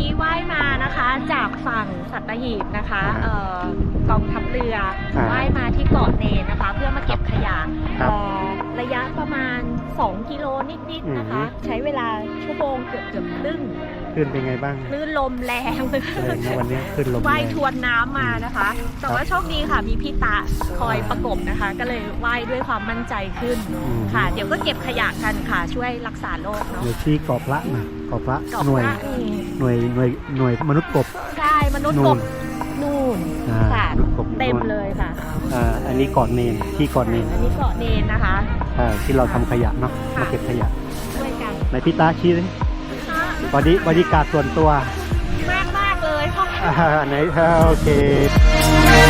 กี้ว่ายมานะคะ จากฝั่งสัตหีบนะคะเอ่อกองทัพเรืออาว่ายมาที่เกาะเนนนะคะ เพื่อมาเก็บขยะครับเอ่อ 2 กิโลนิด ๆ นะคะอือฮึใช้เวลาชั่วโมงเกือบเกือบครึ่งขึ้นเป็นไงบ้างคลื่นลมแรงแรงนะวันนี้ขึ้นลมว่ายแรงทวนน้ำมานะคะ แต่ว่าโชคดีค่ะ มีพี่ตาคอยประกบนะคะ ก็เลยว่ายด้วยความมั่นใจขึ้นอืมค่ะ เดี๋ยวก็เก็บขยะกันค่ะ ช่วยรักษาโลกเนาะเดี๋ยวชี้เกาะพระนะเกาะพระเกาะหน่วยพระนี่หน่วยหน่วยหน่วยมนุษย์กบใช่มนุษย์นู่กนบนู่น อ่าค่ะมนุษย์กบอยู่เต็มนู่นเลยค่ะอ่าอันนี้เกาะเนนที่เกาะเนนอันนี้เกาะเนนนะคะ ใช่ที่เราทำขยะเนาะค่ะมาเก็บขยะช่วยกันไหนพี่ตาชี้เลยค่ะบอดี้บอดี้การ์ดส่วนตัว มากมากๆเลยค่ะ อ่าไหนอ่าโอเคค